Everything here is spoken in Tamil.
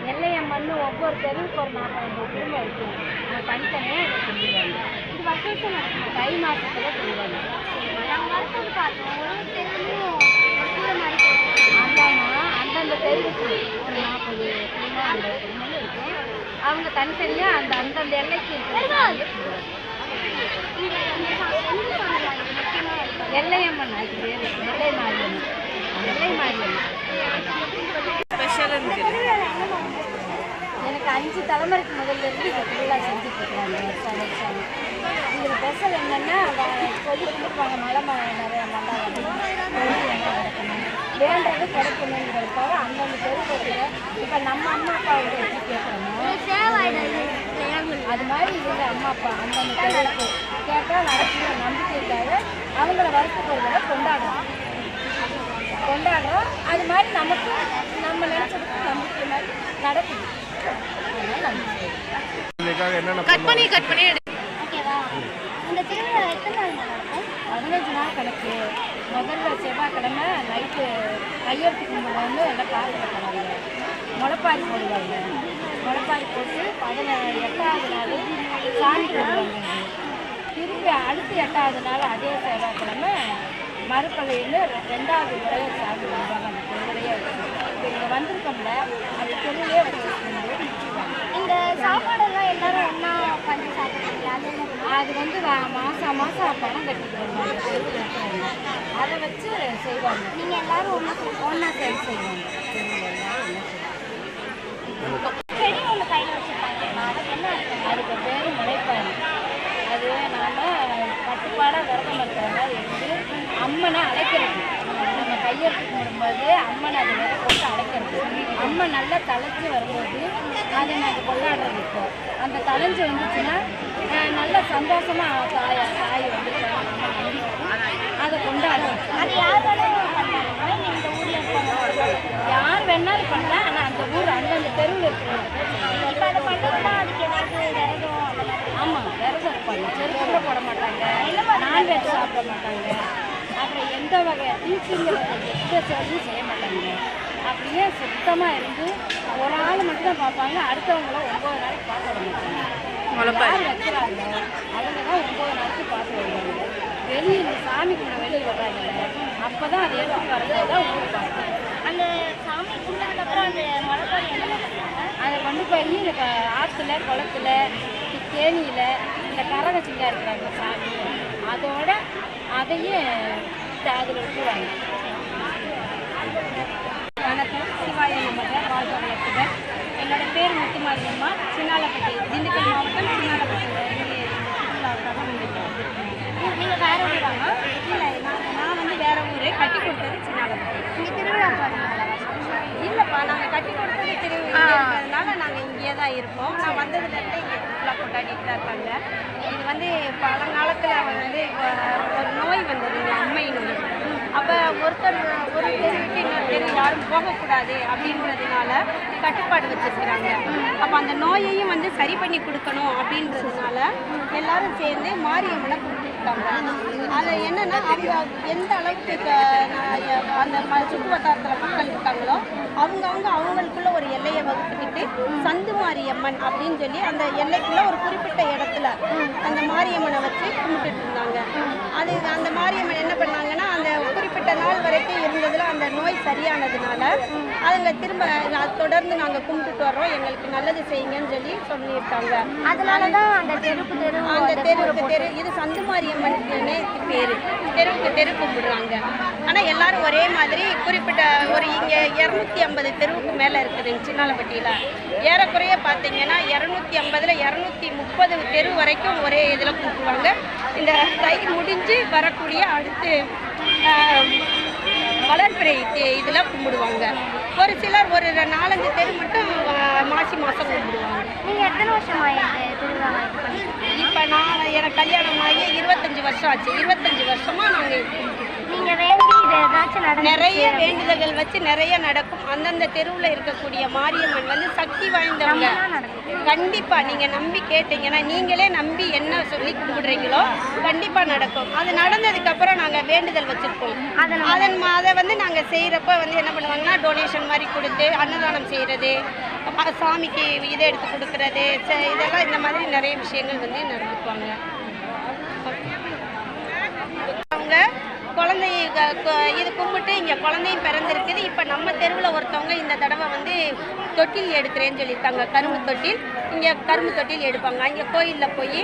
நெல்லையம்மன் ஒவ்வொரு தெருவுக்கு ஒரு நாற்பது குடும்பம் இருக்கு அவங்க தனித்தனியாக இதை சொல்லுவாங்க இது வருஷம் வருஷம் நடக்குமா தை மாசத்துல சொல்லுவாங்க நாங்கள் வருஷம் பார்த்தோம். ஒரு அந்தாமா அந்தந்த தெருவுக்கு ஒரு நாற்பது குடும்பம் ஐம்பது குடும்பம் இருக்கும் அவங்க தனித்தனியாக அந்த அந்தந்த எல்லைக்கு இந்த இந்த சா- எந்த சாமி இது முக்கியமாக அது பேர் நெல்லை மாரியம்மன் நெல்லை மாரியம்மன் எனக்கு அஞ்சு தலைமுறைக்கு முதல்ல இருந்து இந்த திருவிழா செஞ்சுட்டு இருக்கிறாங்க வருஷம் வருஷம் இதில் ஸ்பெஷல் என்னென்னா சொல்லி கொடுப்பாங்க மழை மழை நிறையா நல்லா வரணும் நடக்கணும் வேண்டது கிடைக்கணுங்கிறதுக்காக அந்தந்த தெருவுல இப்போ நம்ம அம்மா அப்பா வந்து எப்படி கேட்குறோமோ அது மாதிரி இவங்க அம்மா அப்பா அந்தந்த தெருவுக்கு கேட்டால் நடக்கிற நம்பிக்கைக்காக அவங்கள வருஷத்துக்கு கொண்டாடுறோம். கொண்டாடுறோம். அது மாதிரி நமக்கு நம்ம நினச்சதுக்கு நம்பிக்கை மாதிரி நடக்குது. கட் பண்ணி கட் பண்ணி ஓகேவா? இந்த திருவிழா எத்தனை நாள் நடக்கும்? பதினஞ்சு நாள் கணக்கு. முதல்ல செவ்வாய்க்கிழமை நைட்டு கையெழுத்து கும்பிடுவாங்க எல்லாம் காசு கட்டுவாங்க முளைப்பாரி போடுவாங்க. முளைப்பாரி போட்டு பதின எட்டாவது நாள் திருப்பி அடுத்து எட்டாவது நாள் அதே செவ்வாய்க்கிழமை மறுப்பலையில் ரெண்டாவது முறையை சாமி கும்பிடுவாங்க அந்த தெருவிலையே வச்சு இப்போ இங்கே வந்திருக்கோம்ல அந்த கும்பிட்டு இந்த சாப்பாடெல்லாம் எல்லாரும் ஒன்றா உட்காந்து சாப்பிடுவீங்களா? அது வந்து மாசம் மாசம் பணம் இருக்கிறவங்க அதை வச்சு செய்வாங்க. நீங்கள் எல்லாரும் ஒன்றா ஒன்றா சேர்ந்து செய்வாங்க. தெருவில் எல்லாரும் ஒண்ணா செய்வாங்க. செடி ஒன்று கையில் வச்சுருப்பாங்க அதுக்கு என்ன அர்த்தம் அதுக்கு பேர் முளைப்பாரி அது நாம கட்டுப்பாடாக விரதம் இருக்கிற மாதிரி இருந்து அழைக்கிறது நம்ம கையெழுத்து கும்பிடும்போது அம்மனை அதை விதை போட்டு அழைக்கிறது அம்மன் நல்லா தலைச்சு வரும்போது அதை நாங்கள் கொண்டாடுறது இப்போ. அந்த தலைஞ்சு வந்துச்சுன்னா நல்ல சந்தோஷமா தாய் தாய் வந்து அதை கொண்டாடுறோம் அது யார் யார் வேணாலும் பண்ணலாம். ஆனால் அந்த ஊர் அந்தந்த தெருவில் அதெல்லாம் ஆமாம் விரதம் இருப்பாங்க. செருப்பு போட மாட்டாங்க. நான்வெஜ் சாப்பிட மாட்டாங்க. அப்புறம் எந்த வகை தீக்குங்கிற எந்த செயலும் செய்ய மாட்டாங்க. அப்படியே சுத்தமாக இருந்து ஒரு ஆள் மட்டும் தான் பார்ப்பாங்க அடுத்தவங்கள ஒம்பது நாளைக்கு பார்க்க வைக்கிறாங்க? அவங்க தான் ஒம்பது நாளைக்கு பார்க்க வெளியே இந்த சாமி கூட வெளியே வர்றாங்கல்ல அப்போ தான் அதை எடுத்து வர்றது தான் ஊர் பார்க்கணும் அந்த சாமி கும்பிட்டதுக்கப்புறம் அந்த முளைப்பாரி என்ன அதை கொண்டு போய் இந்த ஆத்துல குளத்துல தேனியில் இந்த கரகச்சிங்க இருக்கிறாங்க சாமி. அதோட அதையும் அதில் விட்டுருவாங்க வணக்கம். சிவாய நமக. வாழ்க வளர்த்துக என்னோட பேர் முத்துமாரியம்மா. சின்னாலப்பட்டி திண்டுக்கல் மாவட்டம் சின்னாலப்பட்டி. சுற்றுலாவுக்காக வந்திருக்கேன். நீங்கள் வேற இல்லை நான் நான் வந்து வேற ஊர். கட்டி கொடுத்தது சின்னாலப்பட்டி. இங்கே திருவிழா இல்லைப்பா நாங்கள் கட்டி கொடுத்தது திரு இருக்கிறதுனால நாங்கள் இங்கேயே தான் இருக்கோம். நான் வந்ததுலேருந்து இங்கே திருவிழா கொண்டாடிட்டு தான் இருக்காங்க. இது வந்து பழங்காலத்தில் வந்து ஒரு நோய் வந்ததுங்க அம்மை நோய். அப்போ ஒருத்தர் ஒரு தெரு விட்டு இன்னொரு தெரு யாரும் போகக்கூடாது அப்படின்றதுனால கட்டுப்பாடு வச்சிருக்கிறாங்க. அப்போ அந்த நோயையும் வந்து சரி பண்ணி கொடுக்கணும் அப்படின்றதுனால எல்லாரும் சேர்ந்து மாரியம்மனை கும்பிட்டுருக்காங்க அது என்னன்னா அவங்க எந்த அளவுக்கு அந்த சுற்று வட்டாரத்தில் மக்கள் இருக்காங்களோ அவங்கவுங்க அவங்களுக்குள்ள ஒரு எல்லையை வகுத்துக்கிட்டு சந்து மாரியம்மன் அப்படின்னு சொல்லி அந்த எல்லைக்குள்ள ஒரு குறிப்பிட்ட இடத்துல அந்த மாரியம்மனை வச்சு கும்பிட்டுட்டு இருந்தாங்க. அது அந்த மாரியம்மன் என்ன பண்ணாங்க? குறிப்பிட்ட நாள் வரைக்கும் இருந்ததுல அந்த நோய் சரியானதுனால அவங்க திரும்ப "நான் தொடர்ந்து நாங்கள் கும்பிட்டுட்டு வர்றோம். எங்களுக்கு நல்லது செய்யுங்கன்னு சொல்லி சொல்லியிருக்காங்க. அதனால தான் அந்த தெருக்கு தெரு அந்த தெருவுக்கு தெரு இது சந்து மாரியம்மனுக்குன்னே பேரு. தெருவுக்கு தெரு கும்பிடுறாங்க. ஆனா எல்லாரும் ஒரே மாதிரி குறிப்பிட்ட ஒரு இங்க இரநூத்தி ஐம்பது தெருவுக்கு மேல இருக்குதுங்க சின்னாலப்பட்டியில. ஏறக்குறைய பார்த்தீங்கன்னா இரநூத்தி ஐம்பதுல இரநூத்தி முப்பது தெரு வரைக்கும் ஒரே இதுல கும்பிடுவாங்க. இந்த தை முடிஞ்சு வரக்கூடிய அடுத்து வளர்பிறை தே- இதுல கும்பிடுவாங்க. ஒரு சிலர் ஒரு நாலஞ்சு தெரு மட்டும் மாசி மாசம் கும்பிடுவாங்க. நீங்கள் எத்தனை வருஷமா இப்போ நான் எனக்கு கல்யாணம் ஆகி இருபத்தஞ்சி வருஷம் ஆச்சு. இருபத்தஞ்சி வருஷமா நாங்கள் நிறைய வேண்டுதல்கள் வச்சு நிறைய நடக்கும். அந்தந்த தெருவில் இருக்கக்கூடிய மாரியம்மன் வந்து சக்தி வாய்ந்தவங்க. கண்டிப்பா நீங்க நம்பி கேட்டீங்கன்னா நீங்களே நம்பி என்ன சொல்லி கும்பிடுறீங்களோ கண்டிப்பா நடக்கும். அது நடந்ததுக்கு அப்புறம் நாங்க வேண்டுதல் வச்சிருப்போம். அதன் அதை வந்து நாங்க செய்யறப்ப வந்து என்ன பண்ணுவாங்கன்னா டொனேஷன் மாதிரி கொடுத்து அன்னதானம் செய்யறது அ- சாமிக்கு இதை எடுத்து கொடுக்கறது இதெல்லாம் இந்த மாதிரி நிறைய விஷயங்கள் வந்து நடந்துக்குவாங்க. அவங்க குழந்தைய க- இது கும்பிட்டு இங்கே குழந்தையும் பிறந்திருக்குது. இப்போ நம்ம தெருவில் ஒருத்தவங்க இந்த தடவை வந்து தொட்டில் எடுக்கிறேன்னு சொல்லியிருக்காங்க. கரும்பு தொட்டில். இங்கே கரும்பு தொட்டில் எடுப்பாங்க. அங்கே கோயிலில் போய்